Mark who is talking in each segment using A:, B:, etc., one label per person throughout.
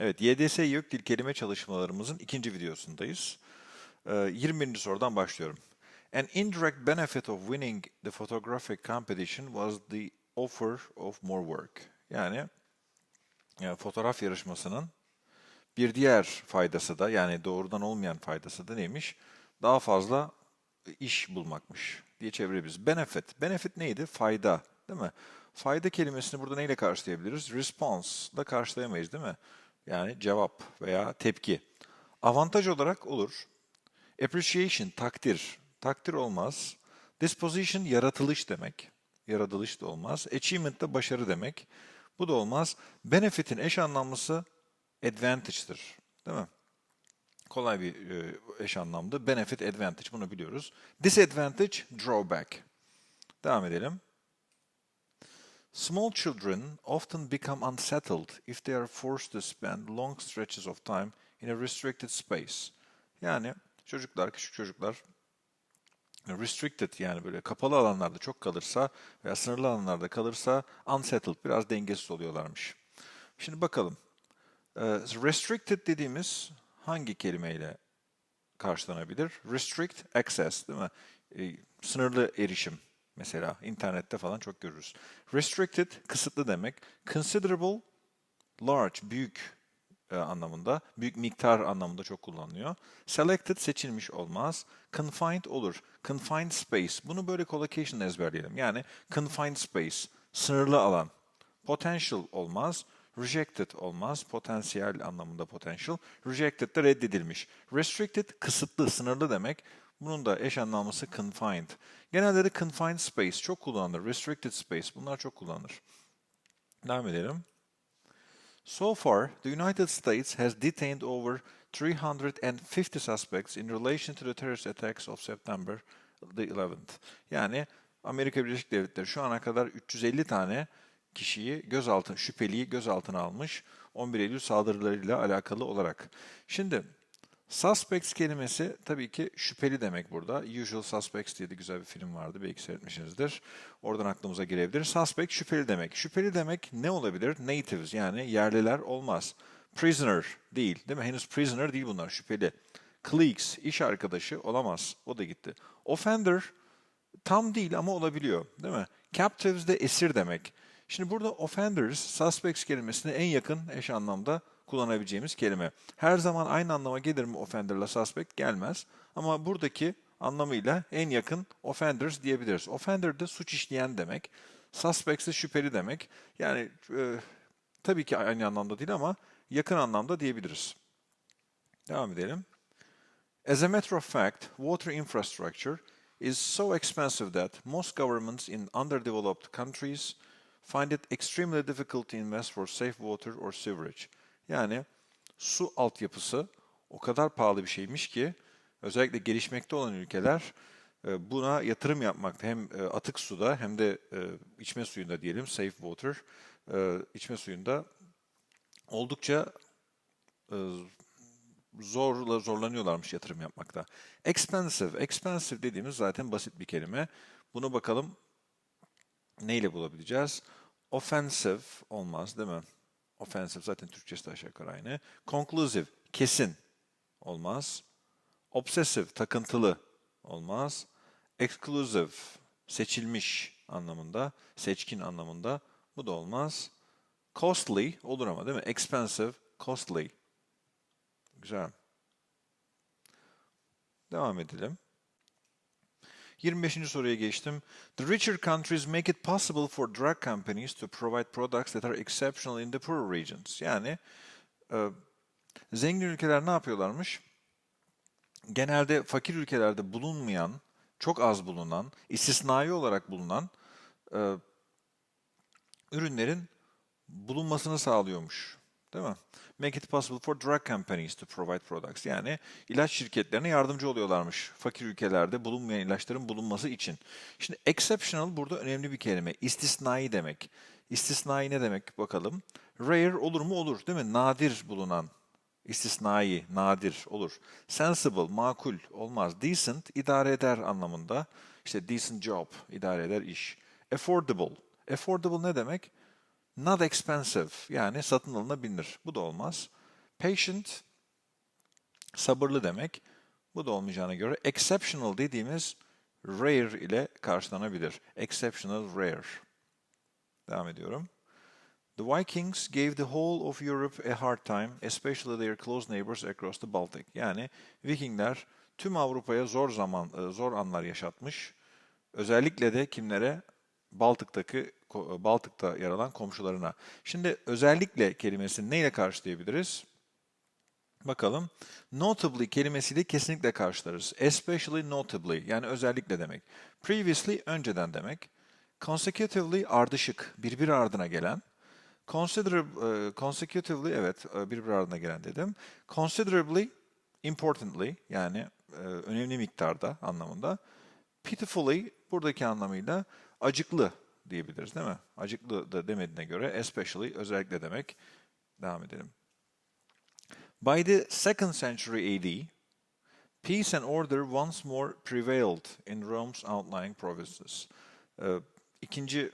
A: Evet, YDS YÖK Dil kelime çalışmalarımızın ikinci videosundayız. Ee, 21. sorudan başlıyorum. An indirect benefit of winning the photographic competition was the offer of more work. Yani, yani fotoğraf yarışmasının bir diğer faydası da yani doğrudan olmayan faydası da neymiş? Daha fazla iş bulmakmış diye çevirebiliriz. Benefit. Benefit neydi? Fayda. Değil mi? Fayda kelimesini burada neyle karşılayabiliriz? Response da karşılayamayız değil mi? Yani cevap veya tepki. Avantaj olarak olur. Appreciation, takdir. Takdir olmaz. Disposition, yaratılış demek. Yaratılış da olmaz. Achievement da başarı demek. Bu da olmaz. Benefit'in eş anlamlısı advantage'dır. Değil mi? Kolay bir e, eş anlamda. Benefit, advantage bunu biliyoruz. Disadvantage, drawback. Devam edelim. Small children often become unsettled if they are forced to spend long stretches of time in a restricted space. Yani çocuklar, küçük çocuklar restricted yani böyle kapalı alanlarda çok kalırsa veya sınırlı alanlarda kalırsa unsettled biraz dengesiz oluyorlarmış. Şimdi bakalım. Ee, Restricted dediğimiz hangi kelimeyle karşılanabilir? Restrict access değil mi? Ee, Sınırlı erişim mesela internette falan çok görürüz. Restricted kısıtlı demek. Considerable large büyük e, anlamında, büyük miktar anlamında çok kullanılıyor. Selected seçilmiş olmaz. Confined olur. Confined space. Bunu böyle collocation ezberleyelim. Yani confined space, sınırlı alan. Potential olmaz. Rejected olmaz. Potansiyel anlamında potential. Rejected de reddedilmiş. Restricted kısıtlı, sınırlı demek. Bunun da eş anlamlısı confined. Genelde de confined space çok kullanılır. Restricted space bunlar çok kullanılır. Devam edelim. So far, the United States has detained over 350 suspects in relation to the terrorist attacks of September the 11th. Yani Amerika Birleşik Devletleri şu ana kadar 350 tane kişiyi gözaltı şüpheliyi gözaltına almış 11 Eylül saldırılarıyla alakalı olarak. Şimdi Suspects kelimesi tabii ki şüpheli demek burada. Usual Suspects diye de güzel bir film vardı. Belki seyretmişsinizdir. Oradan aklımıza girebilir. Suspect şüpheli demek. Şüpheli demek ne olabilir? Natives yani yerliler olmaz. Prisoner değil değil mi? Henüz prisoner değil bunlar şüpheli. Colleagues iş arkadaşı olamaz. O da gitti. Offender tam değil ama olabiliyor değil mi? Captives de esir demek. Şimdi burada offenders, suspects kelimesine en yakın eş anlamda kullanabileceğimiz kelime. Her zaman aynı anlama gelir mi offender'la suspect? Gelmez. Ama buradaki anlamıyla en yakın offenders diyebiliriz. Offender de suç işleyen demek. Suspects de şüpheli demek. Yani e, tabii ki aynı anlamda değil ama yakın anlamda diyebiliriz. Devam edelim. As a matter of fact, water infrastructure is so expensive that most governments in underdeveloped countries find it extremely difficult to invest for safe water or sewerage. Yani su altyapısı o kadar pahalı bir şeymiş ki özellikle gelişmekte olan ülkeler e, buna yatırım yapmakta hem e, atık suda hem de e, içme suyunda diyelim safe water içme suyunda oldukça zorla zorlanıyorlarmış yatırım yapmakta. Expensive, expensive dediğimiz zaten basit bir kelime. Bunu bakalım neyle bulabileceğiz? Offensive olmaz değil mi? Offensive zaten Türkçesi de aşağı yukarı aynı. Conclusive, kesin olmaz. Obsessive, takıntılı olmaz. Exclusive, seçilmiş anlamında, seçkin anlamında. Bu da olmaz. Costly olur ama değil mi? Expensive, costly. Güzel. Devam edelim. 25. soruya geçtim. The richer countries make it possible for drug companies to provide products that are exceptional in the poorer regions. Yani e, zengin ülkeler ne yapıyorlarmış? Genelde fakir ülkelerde bulunmayan, çok az bulunan, istisnai olarak bulunan e, ürünlerin bulunmasını sağlıyormuş. Değil mi? Make it possible for drug companies to provide products. Yani ilaç şirketlerine yardımcı oluyorlarmış fakir ülkelerde bulunmayan ilaçların bulunması için. Şimdi exceptional burada önemli bir kelime. İstisnai demek. İstisnai ne demek bakalım? Rare olur mu? Olur değil mi? Nadir bulunan. İstisnai, nadir olur. Sensible, makul olmaz. Decent, idare eder anlamında. İşte decent job, idare eder iş. Affordable. Affordable ne demek? Not expensive yani satın alınabilir. Bu da olmaz. Patient, sabırlı demek. Bu da olmayacağına göre exceptional dediğimiz rare ile karşılanabilir. Exceptional rare. Devam ediyorum. The Vikings gave the whole of Europe a hard time, especially their close neighbors across the Baltic. Yani Vikingler tüm Avrupa'ya zor zaman, e, zor anlar yaşatmış. Özellikle de kimlere? Baltık'taki Baltık'ta yer alan komşularına. Şimdi özellikle kelimesini neyle karşılayabiliriz? Bakalım. Notably kelimesiyle kesinlikle karşılarız. Especially notably yani özellikle demek. Previously önceden demek. Consecutively ardışık, birbiri ardına gelen. Considerably, consecutively evet birbiri ardına gelen dedim. Considerably, importantly yani önemli miktarda anlamında. Pitifully buradaki anlamıyla acıklı diyebiliriz değil mi? Acıklı da demediğine göre especially özellikle demek. Devam edelim. By the second century AD, peace and order once more prevailed in Rome's outlying provinces. Ee, ikinci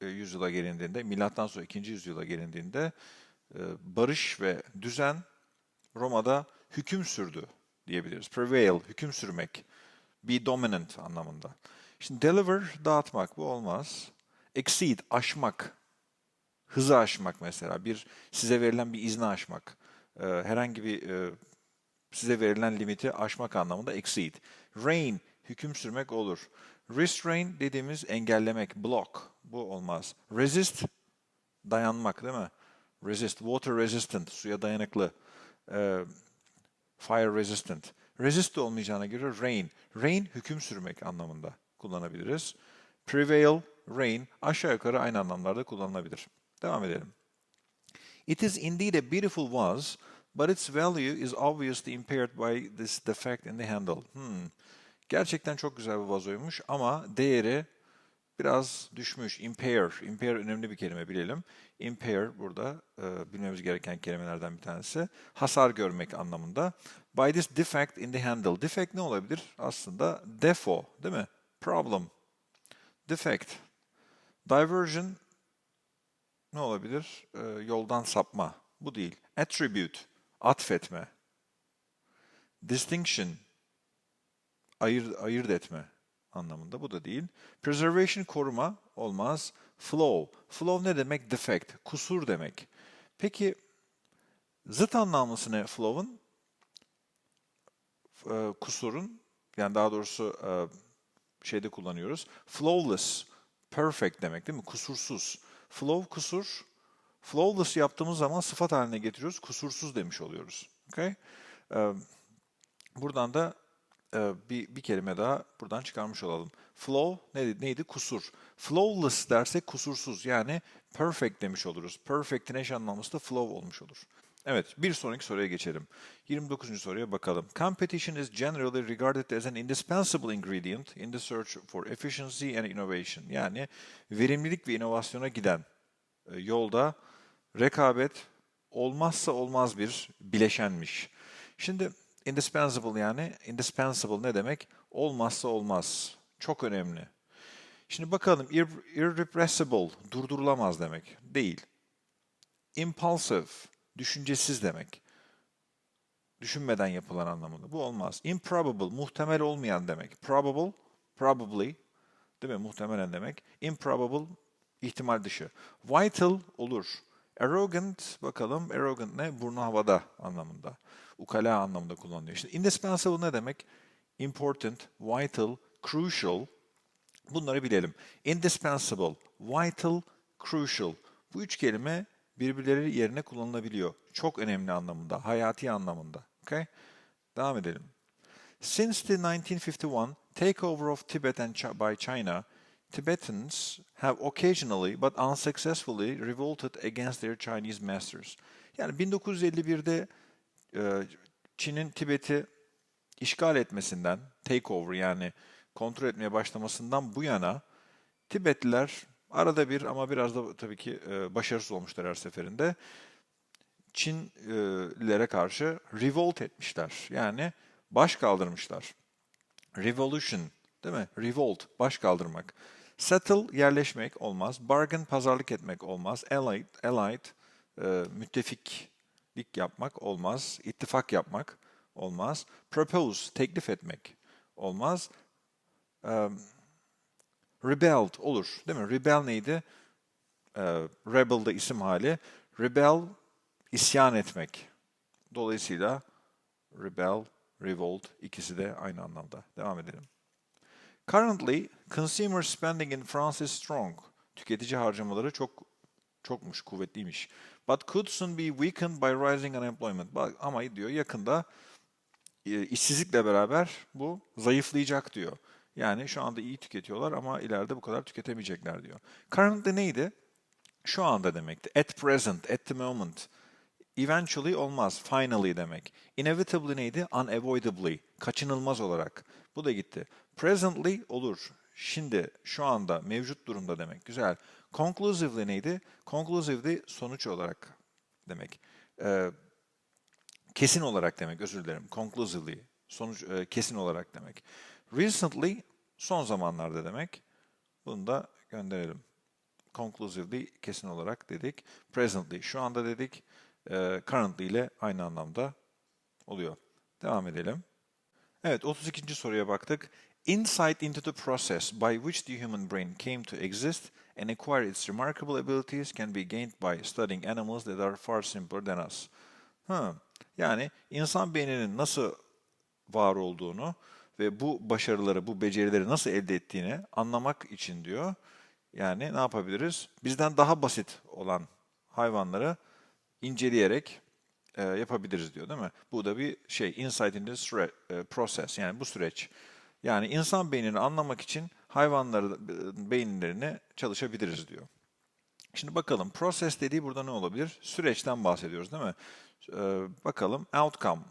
A: e, yüzyıla gelindiğinde, milattan sonra ikinci yüzyıla gelindiğinde e, barış ve düzen Roma'da hüküm sürdü diyebiliriz. Prevail, hüküm sürmek. Be dominant anlamında. Şimdi deliver, dağıtmak bu olmaz. Exceed, aşmak. Hızı aşmak mesela. Bir size verilen bir izni aşmak. Ee, herhangi bir e, size verilen limiti aşmak anlamında exceed. Reign, hüküm sürmek olur. Restrain dediğimiz engellemek, block. Bu olmaz. Resist, dayanmak değil mi? Resist, water resistant, suya dayanıklı. Ee, fire resistant. Resist olmayacağına göre reign. Reign, hüküm sürmek anlamında kullanabiliriz. Prevail, reign aşağı yukarı aynı anlamlarda kullanılabilir. Devam edelim. It is indeed a beautiful vase, but its value is obviously impaired by this defect in the handle. Hmm. Gerçekten çok güzel bir vazoymuş ama değeri biraz düşmüş. Impair. Impair önemli bir kelime bilelim. Impair burada e, bilmemiz gereken kelimelerden bir tanesi. Hasar görmek anlamında. By this defect in the handle. Defect ne olabilir? Aslında defo değil mi? Problem. Defect. Diversion ne olabilir? E, yoldan sapma. Bu değil. Attribute. Atfetme. Distinction. Ayırt, ayırt etme anlamında. Bu da değil. Preservation koruma olmaz. Flow. Flow ne demek? Defect. Kusur demek. Peki zıt anlamlısı ne flow'un? Ee, kusurun yani daha doğrusu e, şeyde kullanıyoruz. Flawless. Perfect demek değil mi? Kusursuz. Flow kusur. Flawless yaptığımız zaman sıfat haline getiriyoruz. Kusursuz demiş oluyoruz. Okay? Ee, buradan da e, bir, bir kelime daha buradan çıkarmış olalım. Flow neydi? neydi? Kusur. Flawless dersek kusursuz yani perfect demiş oluruz. Perfect'in eş anlamlısı da flow olmuş olur. Evet, bir sonraki soruya geçelim. 29. soruya bakalım. Competition is generally regarded as an indispensable ingredient in the search for efficiency and innovation. Yani verimlilik ve inovasyona giden e, yolda rekabet olmazsa olmaz bir bileşenmiş. Şimdi indispensable yani indispensable ne demek? Olmazsa olmaz. Çok önemli. Şimdi bakalım irrepressible durdurulamaz demek. Değil. Impulsive düşüncesiz demek. Düşünmeden yapılan anlamında. Bu olmaz. Improbable muhtemel olmayan demek. Probable probably değil mi? Muhtemelen demek. Improbable ihtimal dışı. Vital olur. Arrogant bakalım. Arrogant ne? Burnu havada anlamında. Ukala anlamında kullanılıyor. İşte indispensable ne demek? Important, vital, crucial. Bunları bilelim. Indispensable, vital, crucial. Bu üç kelime birbirleri yerine kullanılabiliyor. Çok önemli anlamında, hayati anlamında. Okay? Devam edelim. Since the 1951 takeover of Tibet and by China, Tibetans have occasionally but unsuccessfully revolted against their Chinese masters. Yani 1951'de e, Çin'in Tibet'i işgal etmesinden, takeover yani kontrol etmeye başlamasından bu yana Tibetliler arada bir ama biraz da tabii ki e, başarısız olmuşlar her seferinde. Çinlilere karşı revolt etmişler. Yani baş kaldırmışlar. Revolution değil mi? Revolt, baş kaldırmak. Settle, yerleşmek olmaz. Bargain, pazarlık etmek olmaz. Allied, allied e, müttefik lik yapmak olmaz. İttifak yapmak olmaz. Propose, teklif etmek olmaz. Um, rebelled olur değil mi? Rebel neydi? Ee, rebel da isim hali. Rebel, isyan etmek. Dolayısıyla rebel, revolt ikisi de aynı anlamda. Devam edelim. Currently, consumer spending in France is strong. Tüketici harcamaları çok çokmuş, kuvvetliymiş. But could soon be weakened by rising unemployment. Bak, ama diyor yakında e, işsizlikle beraber bu zayıflayacak diyor. Yani şu anda iyi tüketiyorlar ama ileride bu kadar tüketemeyecekler diyor. Currently neydi? Şu anda demekti. At present, at the moment. Eventually olmaz. Finally demek. Inevitably neydi? Unavoidably. Kaçınılmaz olarak. Bu da gitti. Presently olur. Şimdi, şu anda, mevcut durumda demek. Güzel. Conclusively neydi? Conclusively sonuç olarak demek. Ee, kesin olarak demek, özür dilerim. Conclusively, sonuç, e, kesin olarak demek. Recently, son zamanlarda demek. Bunu da gönderelim. Conclusively, kesin olarak dedik. Presently, şu anda dedik. E, currently ile aynı anlamda oluyor. Devam edelim. Evet, 32. soruya baktık. Insight into the process by which the human brain came to exist and acquire its remarkable abilities can be gained by studying animals that are far simpler than us. Ha, yani insan beyninin nasıl var olduğunu ve bu başarıları, bu becerileri nasıl elde ettiğini anlamak için diyor. Yani ne yapabiliriz? Bizden daha basit olan hayvanları inceleyerek e, yapabiliriz diyor değil mi? Bu da bir şey, insight into the e, process yani bu süreç. Yani insan beynini anlamak için hayvanların beyinlerini çalışabiliriz diyor. Şimdi bakalım process dediği burada ne olabilir? Süreçten bahsediyoruz değil mi? Ee, bakalım outcome,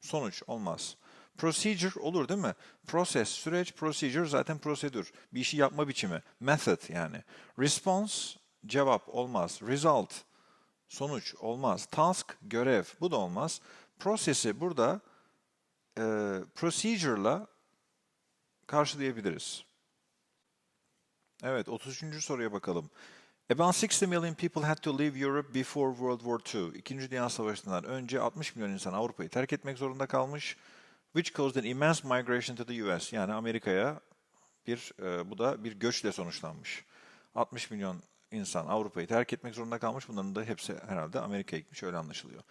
A: sonuç olmaz. Procedure olur değil mi? Process, süreç, procedure zaten prosedür. Bir işi yapma biçimi. Method yani. Response, cevap olmaz. Result, sonuç olmaz. Task, görev. Bu da olmaz. Process'i burada e, procedure'la karşılayabiliriz. Evet, 33. soruya bakalım. About 60 million people had to leave Europe before World War II. İkinci Dünya Savaşı'ndan önce 60 milyon insan Avrupa'yı terk etmek zorunda kalmış. Which caused an immense migration to the US. Yani Amerika'ya bir, e, bu da bir göçle sonuçlanmış. 60 milyon insan Avrupa'yı terk etmek zorunda kalmış. Bunların da hepsi herhalde Amerika'ya gitmiş. Öyle anlaşılıyor.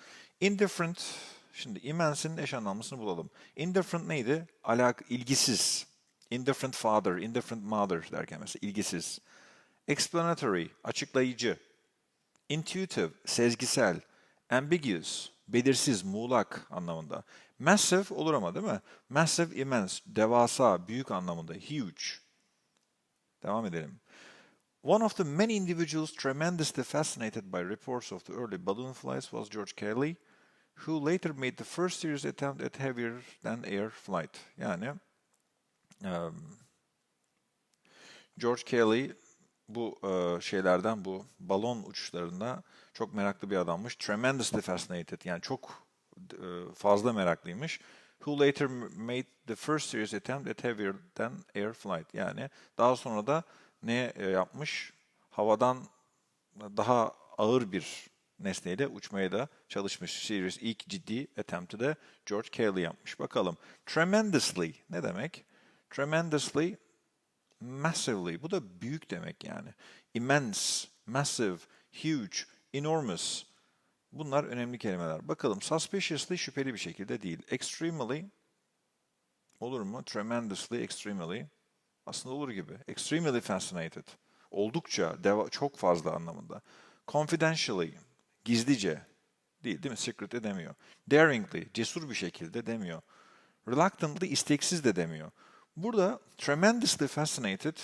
A: Indifferent, şimdi immense'in eş anlamlısını bulalım. Indifferent neydi? Alak, ilgisiz. Indifferent father, indifferent mother derken mesela ilgisiz. Explanatory, açıklayıcı. Intuitive, sezgisel. Ambiguous, belirsiz, muğlak anlamında. Massive olur ama değil mi? Massive, immense, devasa, büyük anlamında. Huge. Devam edelim. One of the many individuals tremendously fascinated by reports of the early balloon flights was George Kelly, who later made the first serious attempt at heavier than air flight. Yani um, George Kelly bu e, şeylerden, bu balon uçuşlarında çok meraklı bir adammış. Tremendously fascinated, yani çok e, fazla meraklıymış. Who later made the first serious attempt at heavier than air flight. Yani daha sonra da ne e, yapmış? Havadan daha ağır bir nesneyle uçmaya da çalışmış. Serious ilk ciddi attempt'i de George Cayley yapmış. Bakalım. Tremendously ne demek? Tremendously massively. Bu da büyük demek yani. Immense, massive, huge, enormous. Bunlar önemli kelimeler. Bakalım suspiciously şüpheli bir şekilde değil. Extremely olur mu? Tremendously, extremely. Aslında olur gibi. Extremely fascinated. Oldukça, deva, çok fazla anlamında. Confidentially, gizlice. Değil değil mi? Secret de demiyor. Daringly, cesur bir şekilde demiyor. Reluctantly, isteksiz de demiyor. Burada tremendously fascinated,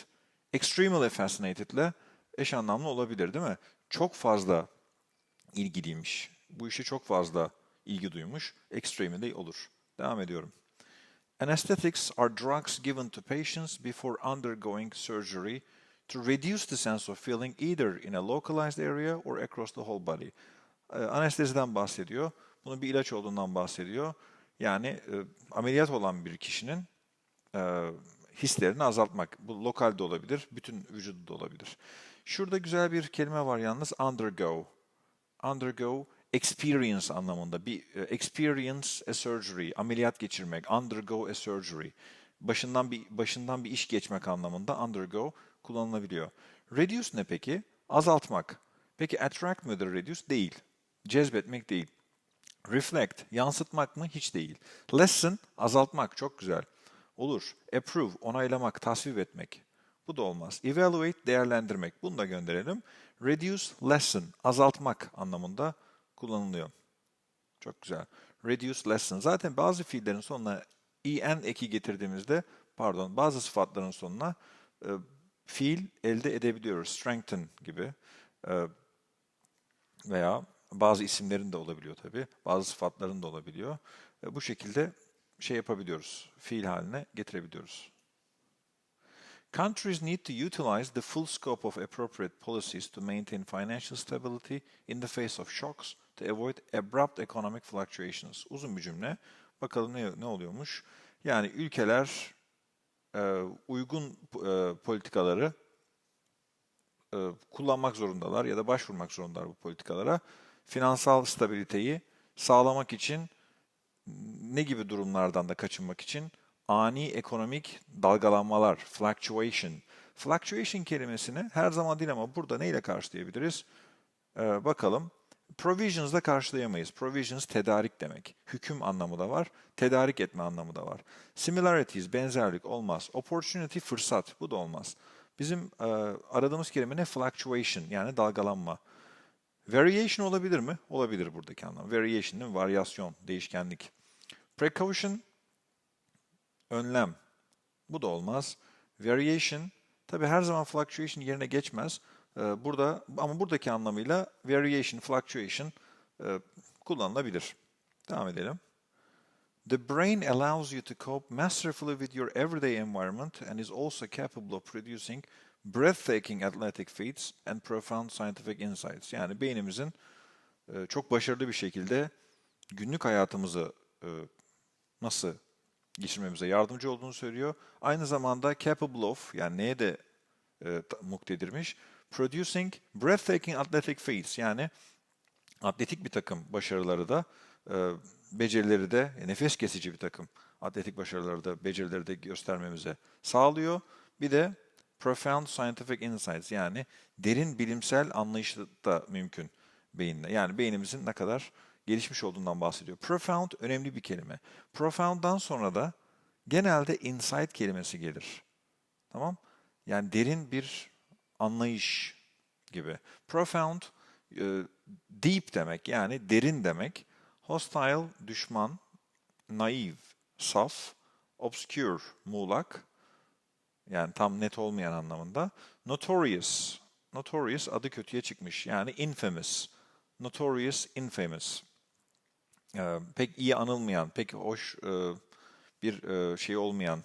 A: extremely fascinated ile eş anlamlı olabilir değil mi? Çok fazla ilgiliymiş. Bu işe çok fazla ilgi duymuş. Extremely olur. Devam ediyorum. Anesthetics are drugs given to patients before undergoing surgery to reduce the sense of feeling either in a localized area or across the whole body. Ee, anesteziden bahsediyor. Bunun bir ilaç olduğundan bahsediyor. Yani e, ameliyat olan bir kişinin e, hislerini azaltmak. Bu lokal de olabilir, bütün vücudu da olabilir. Şurada güzel bir kelime var yalnız undergo. Undergo experience anlamında bir e, experience a surgery, ameliyat geçirmek, undergo a surgery. Başından bir başından bir iş geçmek anlamında undergo kullanılabiliyor. Reduce ne peki? Azaltmak. Peki attract mıdır reduce? Değil. Cezbetmek değil. Reflect, yansıtmak mı? Hiç değil. Lessen, azaltmak. Çok güzel. Olur. Approve, onaylamak, tasvip etmek. Bu da olmaz. Evaluate, değerlendirmek. Bunu da gönderelim. Reduce, lessen, azaltmak anlamında kullanılıyor. Çok güzel. Reduce, lessen. Zaten bazı fiillerin sonuna en eki getirdiğimizde, pardon, bazı sıfatların sonuna e, fiil elde edebiliyoruz. Strengthen gibi e, veya bazı isimlerin de olabiliyor tabii. Bazı sıfatların da olabiliyor. E, bu şekilde şey yapabiliyoruz. Fiil haline getirebiliyoruz. Countries need to utilize the full scope of appropriate policies to maintain financial stability in the face of shocks to avoid abrupt economic fluctuations. Uzun bir cümle. Bakalım ne, ne oluyormuş? Yani ülkeler e, uygun e, politikaları e, kullanmak zorundalar ya da başvurmak zorundalar bu politikalara. Finansal stabiliteyi sağlamak için ne gibi durumlardan da kaçınmak için ani ekonomik dalgalanmalar, fluctuation. Fluctuation kelimesini her zaman değil ama burada neyle karşılayabiliriz? Ee, bakalım. Provisions da karşılayamayız. Provisions tedarik demek. Hüküm anlamı da var, tedarik etme anlamı da var. Similarities, benzerlik olmaz. Opportunity, fırsat. Bu da olmaz. Bizim e, aradığımız kelime ne? Fluctuation yani dalgalanma. Variation olabilir mi? Olabilir buradaki anlam. Variation değil mi? Varyasyon, değişkenlik. Precaution, önlem. Bu da olmaz. Variation, tabi her zaman fluctuation yerine geçmez. Ee, burada ama buradaki anlamıyla variation, fluctuation e, kullanılabilir. Devam edelim. The brain allows you to cope masterfully with your everyday environment and is also capable of producing breathtaking athletic feats and profound scientific insights. Yani beynimizin e, çok başarılı bir şekilde günlük hayatımızı e, nasıl geçirmemize yardımcı olduğunu söylüyor. Aynı zamanda capable of yani neye de e, muktedirmiş? Producing breathtaking athletic feats yani atletik bir takım başarıları da e, becerileri de e, nefes kesici bir takım atletik başarıları da becerileri de göstermemize sağlıyor. Bir de profound scientific insights yani derin bilimsel anlayışı da mümkün beyinle. Yani beynimizin ne kadar gelişmiş olduğundan bahsediyor. Profound önemli bir kelime. Profound'dan sonra da genelde insight kelimesi gelir. Tamam? Yani derin bir anlayış gibi. Profound e, deep demek yani derin demek. Hostile düşman, naive saf, obscure muğlak yani tam net olmayan anlamında. Notorious notorious adı kötüye çıkmış yani infamous. Notorious infamous. Ee, pek iyi anılmayan, pek hoş e, bir e, şey olmayan,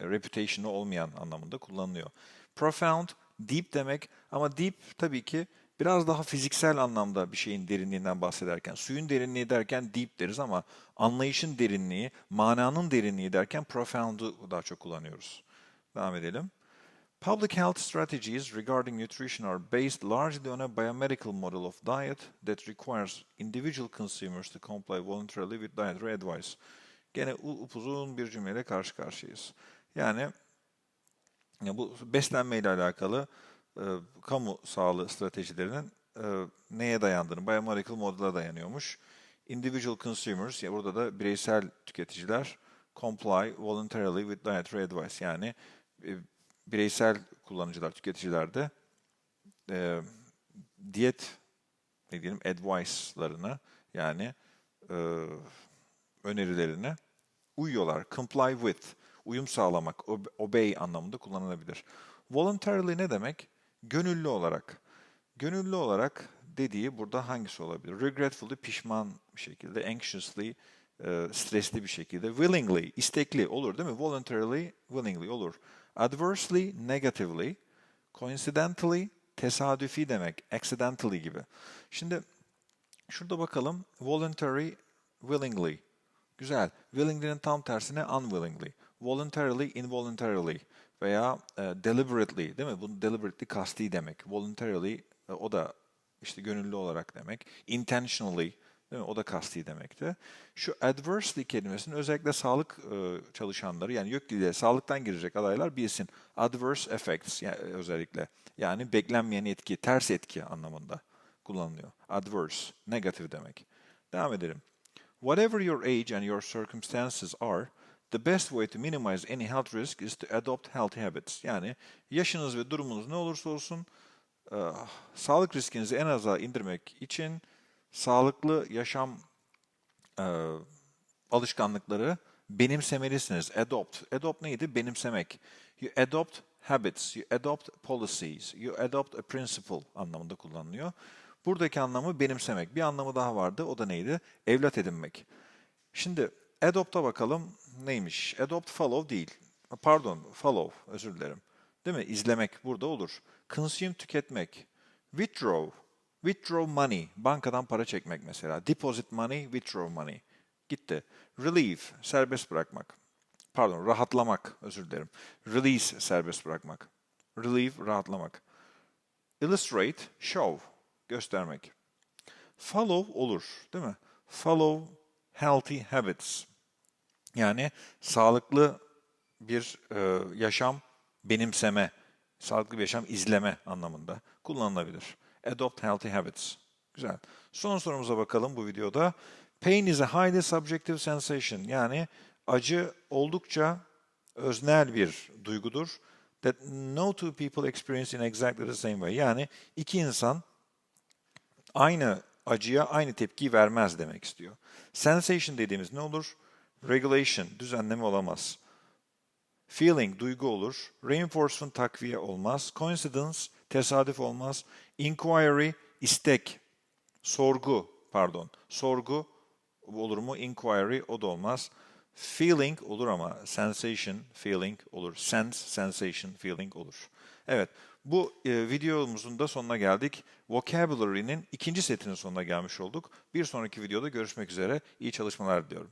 A: reputation'ı olmayan anlamında kullanılıyor. Profound, deep demek ama deep tabii ki biraz daha fiziksel anlamda bir şeyin derinliğinden bahsederken, suyun derinliği derken deep deriz ama anlayışın derinliği, mananın derinliği derken profound'u daha çok kullanıyoruz. Devam edelim. Public health strategies regarding nutrition are based largely on a biomedical model of diet that requires individual consumers to comply voluntarily with dietary advice. Gene upuzun bir cümleyle karşı karşıyayız. Yani ya bu beslenme ile alakalı e, kamu sağlığı stratejilerinin e, neye dayandığını, biomedical model'a dayanıyormuş. Individual consumers, ya burada da bireysel tüketiciler comply voluntarily with dietary advice yani bireysel kullanıcılar, tüketiciler de e, diyet ne diyelim advice'larına yani e, önerilerine uyuyorlar. Comply with, uyum sağlamak, obey anlamında kullanılabilir. Voluntarily ne demek? Gönüllü olarak. Gönüllü olarak dediği burada hangisi olabilir? Regretfully, pişman bir şekilde, anxiously, e, stresli bir şekilde, willingly, istekli olur değil mi? Voluntarily, willingly olur. Adversely, negatively, coincidentally, tesadüfi demek, accidentally gibi. Şimdi şurada bakalım, voluntary, willingly. Güzel. Willingly'nin tam tersine unwillingly. Voluntarily, involuntarily veya e, deliberately değil mi? Bu deliberately kasti demek. Voluntarily e, o da işte gönüllü olarak demek. Intentionally, değil mi? O da kasti demekti. Şu adversely kelimesinin özellikle sağlık e, çalışanları yani YÖK diliyle sağlıktan girecek adaylar bilsin. Adverse effects yani özellikle. Yani beklenmeyen etki, ters etki anlamında kullanılıyor. Adverse, negatif demek. Devam edelim. Whatever your age and your circumstances are, the best way to minimize any health risk is to adopt healthy habits. Yani yaşınız ve durumunuz ne olursa olsun e, sağlık riskinizi en aza indirmek için sağlıklı yaşam e, alışkanlıkları benimsemelisiniz. Adopt. Adopt neydi? Benimsemek. You adopt habits, you adopt policies, you adopt a principle anlamında kullanılıyor. Buradaki anlamı benimsemek. Bir anlamı daha vardı. O da neydi? Evlat edinmek. Şimdi adopt'a bakalım neymiş? Adopt follow değil. Pardon, follow. Özür dilerim. Değil mi? İzlemek burada olur. Consume tüketmek. Withdraw. Withdraw money. Bankadan para çekmek mesela. Deposit money, withdraw money. Gitti. Relieve. Serbest bırakmak. Pardon, rahatlamak. Özür dilerim. Release. Serbest bırakmak. Relieve. Rahatlamak. Illustrate. Show. Göstermek. Follow olur. Değil mi? Follow healthy habits. Yani sağlıklı bir e, yaşam benimseme, sağlıklı bir yaşam izleme anlamında kullanılabilir. Adopt healthy habits. Güzel. Son sorumuza bakalım bu videoda. Pain is a highly subjective sensation. Yani acı oldukça öznel bir duygudur. That no two people experience in exactly the same way. Yani iki insan aynı acıya aynı tepkiyi vermez demek istiyor. Sensation dediğimiz ne olur? Regulation, düzenleme olamaz. Feeling, duygu olur. Reinforcement, takviye olmaz. Coincidence, tesadüf olmaz. Inquiry, istek. Sorgu, pardon. Sorgu olur mu? Inquiry, o da olmaz. Feeling olur ama sensation, feeling olur. Sense, sensation, feeling olur. Evet, bu e, videomuzun da sonuna geldik. Vocabulary'nin ikinci setinin sonuna gelmiş olduk. Bir sonraki videoda görüşmek üzere. İyi çalışmalar diliyorum.